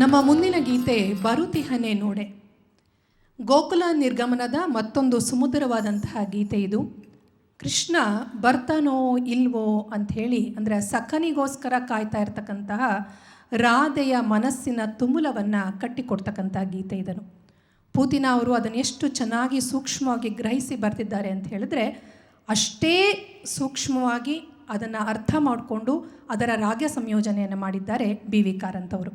ನಮ್ಮ ಮುಂದಿನ ಗೀತೆ ಬರುತಿಹನೆ ನೋಡೆ. ಗೋಕುಲ ನಿರ್ಗಮನದ ಮತ್ತೊಂದು ಸುಮಧುರವಾದಂತಹ ಗೀತೆ ಇದು. ಕೃಷ್ಣ ಬರ್ತಾನೋ ಇಲ್ವೋ ಅಂಥೇಳಿ ಅಂದರೆ ಸಖನಿಗೋಸ್ಕರ ಕಾಯ್ತಾ ಇರ್ತಕ್ಕಂತಹ ರಾಧೆಯ ಮನಸ್ಸಿನ ತುಮುಲವನ್ನು ಕಟ್ಟಿಕೊಡ್ತಕ್ಕಂಥ ಗೀತೆ ಇದನ್ನು. ಪೂತಿನ ಅವರು ಅದನ್ನು ಎಷ್ಟು ಚೆನ್ನಾಗಿ ಸೂಕ್ಷ್ಮವಾಗಿ ಗ್ರಹಿಸಿ ಬರ್ತಿದ್ದಾರೆ ಅಂತ ಹೇಳಿದ್ರೆ ಅಷ್ಟೇ ಸೂಕ್ಷ್ಮವಾಗಿ ಅದನ್ನು ಅರ್ಥ ಮಾಡಿಕೊಂಡು ಅದರ ರಾಗ ಸಂಯೋಜನೆಯನ್ನು ಮಾಡಿದ್ದಾರೆ ಬಿ ವಿ ಕಾರಂತವರು.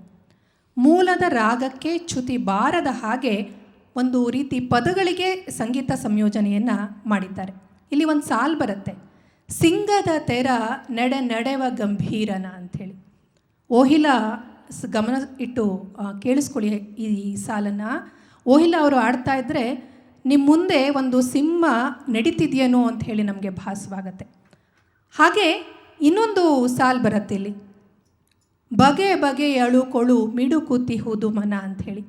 ಮೂಲದ ರಾಗಕ್ಕೆ ಚ್ಯುತಿ ಬಾರದ ಹಾಗೆ ಒಂದು ರೀತಿ ಪದಗಳಿಗೆ ಸಂಗೀತ ಸಂಯೋಜನೆಯನ್ನು ಮಾಡಿದ್ದಾರೆ. ಇಲ್ಲಿ ಒಂದು ಸಾಲು ಬರುತ್ತೆ. ಸಿಂಗದ ತೆರ ನಡೆ ನಡೆವ ಗಂಭೀರನ ಅಂಥೇಳಿ. ಓಹಿಲ ಗಮನ ಇಟ್ಟು ಕೇಳಿಸ್ಕೊಳ್ಳಿ ಈ ಸಾಲನ್ನು. ಓಹಿಲ ಅವರು ಆಡ್ತಾ ಇದ್ದರೆ ನಿಮ್ಮ ಮುಂದೆ ಒಂದು ಸಿಂಹ ನಡೀತಿದೆಯೇನೋ ಅಂತ ಹೇಳಿ ನಮಗೆ ಭಾಸವಾಗತ್ತೆ. ಹಾಗೆ ಇನ್ನೊಂದು ಸಾಲು ಬರುತ್ತೆ ಇಲ್ಲಿ. ಬಗೆ ಬಗೆ ಅಳುಕೊಳು ಮಿಡುಕುತಿಹುದು ಮನ ಅಂಥೇಳಿ.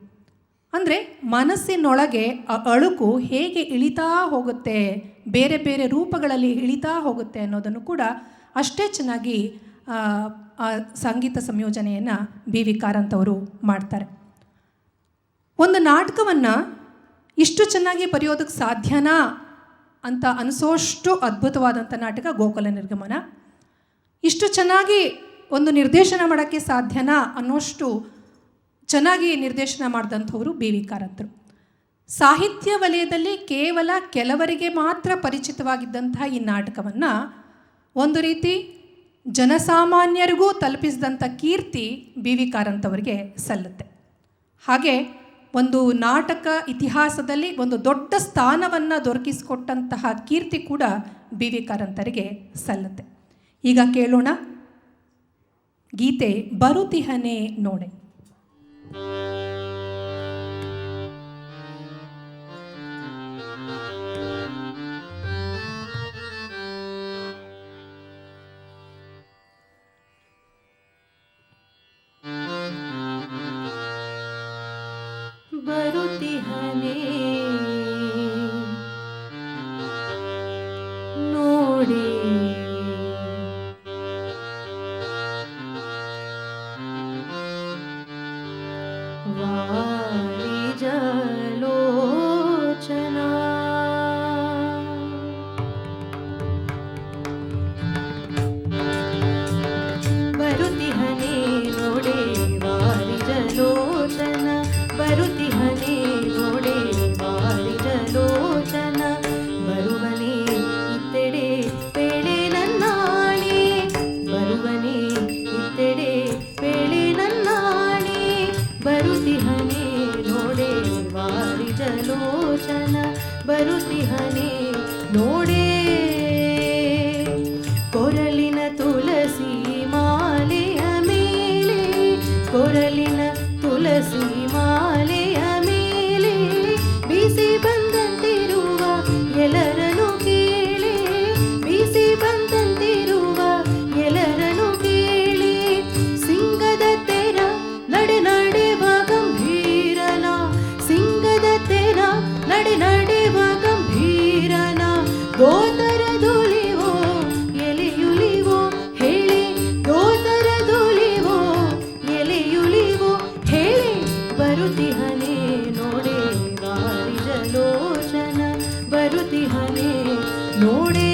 ಅಂದರೆ ಮನಸ್ಸಿನೊಳಗೆ ಅಳುಕು ಹೇಗೆ ಇಳಿತಾ ಹೋಗುತ್ತೆ, ಬೇರೆ ಬೇರೆ ರೂಪಗಳಲ್ಲಿ ಇಳಿತಾ ಹೋಗುತ್ತೆ ಅನ್ನೋದನ್ನು ಕೂಡ ಅಷ್ಟೇ ಚೆನ್ನಾಗಿ, ಆ ಸಂಗೀತ ಸಂಯೋಜನೆಯನ್ನು ಬಿ ವಿ ಕಾರಂತವರು ಮಾಡ್ತಾರೆ. ಒಂದು ನಾಟಕವನ್ನು ಇಷ್ಟು ಚೆನ್ನಾಗಿ ಬರೆಯೋದಕ್ಕೆ ಸಾಧ್ಯನಾ ಅಂತ ಅನಿಸೋಷ್ಟು ಅದ್ಭುತವಾದಂಥ ನಾಟಕ ಗೋಕುಲ ನಿರ್ಗಮನ. ಇಷ್ಟು ಚೆನ್ನಾಗಿ ಒಂದು ನಿರ್ದೇಶನ ಮಾಡೋಕ್ಕೆ ಸಾಧ್ಯನಾ ಅನ್ನೋಷ್ಟು ಚೆನ್ನಾಗಿ ನಿರ್ದೇಶನ ಮಾಡಿದಂಥವರು ಬಿ ವಿ ಕಾರಂತರು. ಸಾಹಿತ್ಯ ವಲಯದಲ್ಲಿ ಕೇವಲ ಕೆಲವರಿಗೆ ಮಾತ್ರ ಪರಿಚಿತವಾಗಿದ್ದಂತಹ ಈ ನಾಟಕವನ್ನು ಒಂದು ರೀತಿ ಜನಸಾಮಾನ್ಯರಿಗೂ ತಲುಪಿಸಿದಂಥ ಕೀರ್ತಿ ಬಿ ವಿ ಕಾರಂತವರಿಗೆ ಸಲ್ಲುತ್ತೆ. ಹಾಗೆ ಒಂದು ನಾಟಕ ಇತಿಹಾಸದಲ್ಲಿ ಒಂದು ದೊಡ್ಡ ಸ್ಥಾನವನ್ನು ದೊರಕಿಸಿಕೊಟ್ಟಂತಹ ಕೀರ್ತಿ ಕೂಡ ಬಿ ವಿ ಕಾರಂತರಿಗೆ ಸಲ್ಲುತ್ತೆ. ಈಗ ಕೇಳೋಣ ಗೀತೆ ಬರುತಿಹನೆ ನೋಡೆ. ವಾರಿಜಲೋಚನ ಬರುತಿಹನೆ ನೋಡೇ ಕೊರಳಿನ ತುಳಸಿ ಮಾಲೆಯ ಮೇಲೆ ಕೊರಳಿನ ತುಳಸಿ ಮಾಲೆಯ ಮೇಲೆ ಬಿಸಿ ಬಂದಂತಿರುವ ಬರುತಿಹನೆ ನೋಡೇ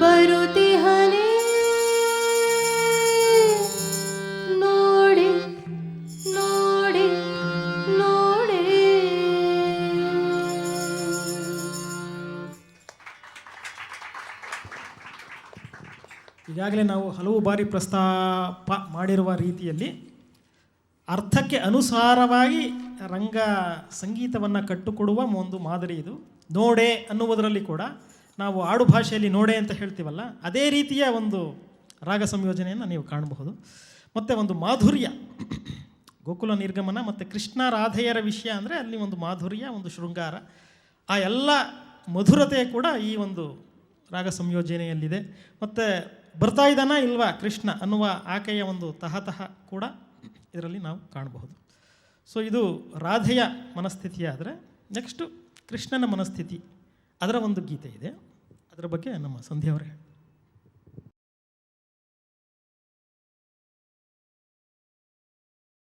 ಬರುತಿಹನೆ ನೋಡಿ ನೋಡಿ ನೋಡಿ. ಈಗಾಗಲೇ ನಾವು ಹಲವು ಬಾರಿ ಪ್ರಸ್ತಾಪ ಮಾಡಿರುವ ರೀತಿಯಲ್ಲಿ ಅರ್ಥಕ್ಕೆ ಅನುಸಾರವಾಗಿ ರಂಗ ಸಂಗೀತವನ್ನು ಕಟ್ಟುಕೊಡುವ ಒಂದು ಮಾದರಿ ಇದು. ನೋಡೆ ಅನ್ನುವುದರಲ್ಲಿ ಕೂಡ ನಾವು ಆಡು ಭಾಷೆಯಲ್ಲಿ ನೋಡೆ ಅಂತ ಹೇಳ್ತೀವಲ್ಲ, ಅದೇ ರೀತಿಯ ಒಂದು ರಾಗ ಸಂಯೋಜನೆಯನ್ನು ನೀವು ಕಾಣಬಹುದು. ಮತ್ತು ಒಂದು ಮಾಧುರ್ಯ, ಗೋಕುಲ ನಿರ್ಗಮನ ಮತ್ತು ಕೃಷ್ಣ ರಾಧೆಯರ ವಿಷಯ ಅಂದರೆ ಅಲ್ಲಿ ಒಂದು ಮಾಧುರ್ಯ, ಒಂದು ಶೃಂಗಾರ, ಆ ಎಲ್ಲ ಮಧುರತೆ ಕೂಡ ಈ ಒಂದು ರಾಗ ಸಂಯೋಜನೆಯಲ್ಲಿದೆ. ಮತ್ತು ಬರ್ತಾ ಇದ್ದಾನ ಇಲ್ವಾ ಕೃಷ್ಣ ಅನ್ನುವ ಆಕೆಯ ಒಂದು ತಹತಃ ಕೂಡ ಇದರಲ್ಲಿ ನಾವು ಕಾಣಬಹುದು. ಸೊ ಇದು ರಾಧೆಯ ಮನಸ್ಥಿತಿ ಆದರೆ ನೆಕ್ಸ್ಟು ಕೃಷ್ಣನ ಮನಸ್ಥಿತಿ, ಅದರ ಒಂದು ಗೀತೆ ಇದೆ. ಅದರ ಬಗ್ಗೆ ನಮ್ಮ ಸಂಧ್ಯಾ ಅವರೇ